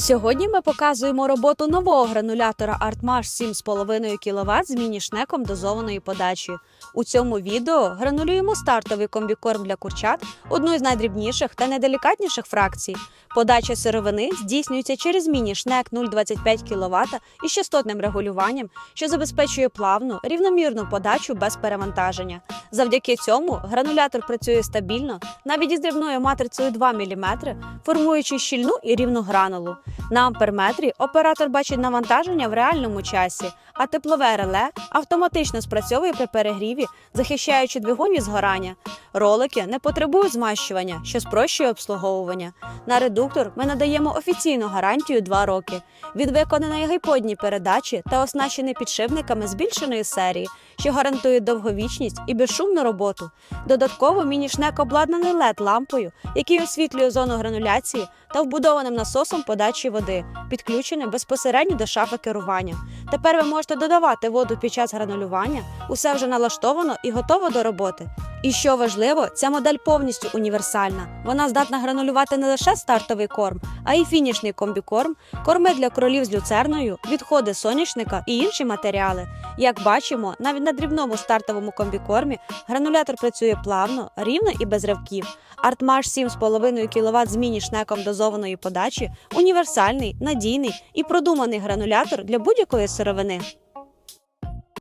Сьогодні ми показуємо роботу нового гранулятора ArtMash 7,5 кВт з міні-шнеком дозованої подачі. У цьому відео гранулюємо стартовий комбікорм для курчат, одну із найдрібніших та найделікатніших фракцій. Подача сировини здійснюється через міні-шнек 0,25 кВт із частотним регулюванням, що забезпечує плавну, рівномірну подачу без перевантаження. Завдяки цьому гранулятор працює стабільно, навіть із дрібною матрицею 2 мм, формуючи щільну і рівну гранулу. На амперметрі оператор бачить навантаження в реальному часі, а теплове реле автоматично спрацьовує при перегріві, захищаючи двигун від згорання. Ролики не потребують змащування, що спрощує обслуговування. На редуктор ми надаємо офіційну гарантію 2 роки. Він виконаний гайподні передачі та оснащений підшипниками збільшеної серії, що гарантує довговічність і безшумну роботу. Додатково мінішнек обладнаний led лампою, який освітлює зону грануляції та вбудованим насосом подачі води, підключеним безпосередньо до шафи керування. Тепер ви можете додавати воду під час гранулювання, усе вже налаштовано і готово до роботи. І що важливо, ця модель повністю універсальна. Вона здатна гранулювати не лише стартовий корм, а й фінішний комбікорм, корми для кролів з люцерною, відходи соняшника і інші матеріали. Як бачимо, навіть на дрібному стартовому комбікормі гранулятор працює плавно, рівно і без ривків. ArtMash 7,5 кВт з міні-шнеком дозованої подачі універсальний, надійний і продуманий гранулятор для будь-якої сировини.